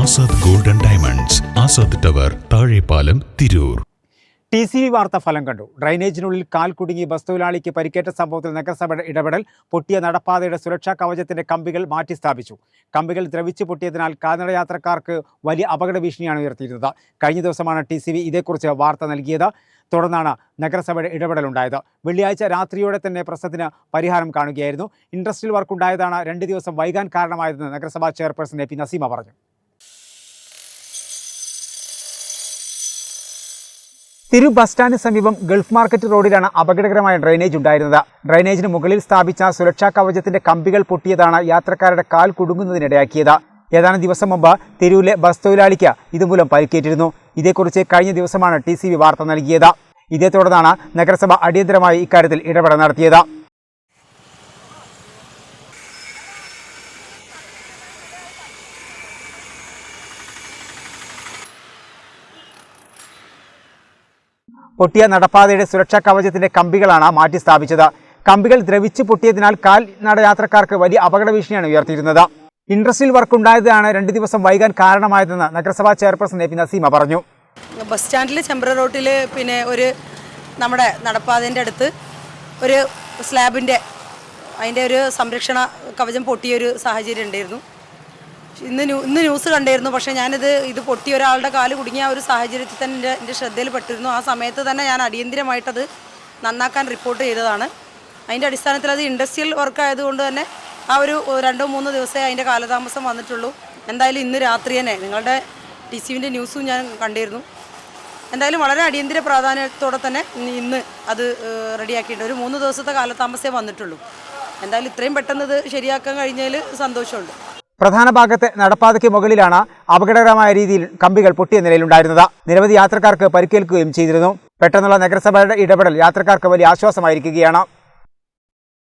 Azad golden diamonds Azad tower Thazhepalam Tirur. T C V വാർത്ത ഫലം കണ്ടു. ഡ്രൈനേജിനുള്ളിൽ കാൽ കുടുങ്ങി ബസ് തൊഴിലാളിക്ക് പരിക്കേറ്റ സംഭവത്തിൽ നഗരസഭയുടെ ഇടപെടൽ പൊട്ടിയ നടപ്പാതയുടെ സുരക്ഷാ കവചത്തിന്റെ കമ്പികൾ മാറ്റി സ്ഥാപിച്ചു. കമ്പികൾ ദ്രവിച്ചു പൊട്ടിയതിനാൽ കാൽനട യാത്രക്കാർക്ക് വലിയ അപകട ഭീഷണിയാണ് ഉയർത്തിയിരുന്നത്. കഴിഞ്ഞ ദിവസമാണ് ടി സി വി ഇതേക്കുറിച്ച് വാർത്ത നൽകിയത്. തുടർന്നാണ് നഗരസഭയുടെ ഇടപെടലുണ്ടായത് വെള്ളിയാഴ്ച രാത്രിയോടെ തന്നെ പ്രശ്നത്തിന് പരിഹാരം കാണുകയായിരുന്നു. ഇൻഡസ്ട്രിയൽ വർക്ക് ഉണ്ടായതാണ് രണ്ട് ദിവസം വൈകാൻ കാരണമായതെന്ന് നഗരസഭാ ചെയർപേഴ്സൺ എ പി നസീമ പറഞ്ഞു. തിരു ബസ് സ്റ്റാൻഡിന് സമീപം ഗൾഫ് മാർക്കറ്റ് റോഡിലാണ് അപകടകരമായ ഡ്രൈനേജ് ഉണ്ടായിരുന്നത്. ഡ്രൈനേജിന് മുകളിൽ സ്ഥാപിച്ച സുരക്ഷാ കവചത്തിന്റെ കമ്പികൾ പൊട്ടിയതാണ് യാത്രക്കാരുടെ കാൽ കുടുങ്ങുന്നതിനിടയാക്കിയത്. ഏതാനും ദിവസം മുമ്പ് തിരുവിലെ ബസ് തൊഴിലാളിക്ക് ഇതുമൂലം പരിക്കേറ്റിരുന്നു. ഇതേക്കുറിച്ച് കഴിഞ്ഞ ദിവസമാണ് ടി വാർത്ത നൽകിയത്. ഇതേ തുടർന്നാണ് നഗരസഭ അടിയന്തരമായി ഇക്കാര്യത്തിൽ ഇടപെടൽ നടത്തിയത്. പൊട്ടിയ നടപ്പാതയുടെ സുരക്ഷാ കവചത്തിന്റെ കമ്പികളാണ് മാറ്റി സ്ഥാപിച്ചത്. കമ്പികൾ ദ്രവിച്ച് പൊട്ടിയതിനാൽ കാൽ നടയാത്രക്കാർക്ക് വലിയ അപകട ഭീഷണിയാണ് ഉയർത്തിയിരുന്നത്. ഇൻഡസ്ട്രിയൽ വർക്ക് ഉണ്ടായതാണ് രണ്ട് ദിവസം വൈകാൻ കാരണമായതെന്ന് നഗരസഭാ ചെയർപേഴ്സൺ എ പി നസീമ പറഞ്ഞു. ബസ് സ്റ്റാൻഡിൽ ചെമ്പ്ര റോട്ടിൽ പിന്നെ ഒരു നമ്മുടെ നടപ്പാതേന്റെ അടുത്ത് ഒരു സ്ലാബിന്റെ അതിന്റെ ഒരു സംരക്ഷണ കവചം പൊട്ടിയ ഒരു സാഹചര്യം ഉണ്ടായിരുന്നു. ഇന്ന് ഇന്ന് ന്യൂസ് കണ്ടായിരുന്നു. പക്ഷേ ഞാനിത് ഇത് പൊട്ടിയ ഒരാളുടെ കാൽ കുടുങ്ങിയ ആ ഒരു സാഹചര്യത്തിൽ തന്നെ എന്റെ എന്റെ ശ്രദ്ധയിൽപ്പെട്ടിരുന്നു. ആ സമയത്ത് തന്നെ ഞാൻ അടിയന്തിരമായിട്ടത് നന്നാക്കാൻ റിപ്പോർട്ട് ചെയ്തതാണ്. അതിന്റെ അടിസ്ഥാനത്തിൽ അത് ഇൻഡസ്ട്രിയൽ വർക്ക് ആയതുകൊണ്ട് തന്നെ ആ ഒരു രണ്ടോ മൂന്നോ ദിവസമേ അതിന്റെ കാലതാമസം വന്നിട്ടുള്ളൂ. എന്തായാലും ഇന്ന് രാത്രി തന്നെ നിങ്ങളുടെ ടി സിവിന്റെ ന്യൂസും ഞാൻ കണ്ടിരുന്നു. എന്തായാലും വളരെ അടിയന്തര പ്രാധാന്യത്തോടെ തന്നെ ഇന്ന് അത് റെഡിയാക്കിയിട്ടുണ്ട്. ഒരു മൂന്ന് ദിവസത്തെ കാലതാമസമേ വന്നിട്ടുള്ളൂ. എന്തായാലും ഇത്രയും പെട്ടെന്ന് ഇത് ശരിയാക്കാൻ കഴിഞ്ഞതിൽ സന്തോഷമുണ്ട്. പ്രധാന ഭാഗത്തെ നടപ്പാതയ്ക്ക് മുകളിലാണ് അപകടകരമായ രീതിയിൽ കമ്പികൾ പൊട്ടിയ നിലയിലുണ്ടായിരുന്നത്. നിരവധി യാത്രക്കാർക്ക് പരിക്കേൽക്കുകയും ചെയ്തിരുന്നു. പെട്ടെന്നുള്ള നഗരസഭയുടെ ഇടപെടൽ യാത്രക്കാർക്ക് വലിയ ആശ്വാസമായിരിക്കുകയാണ്.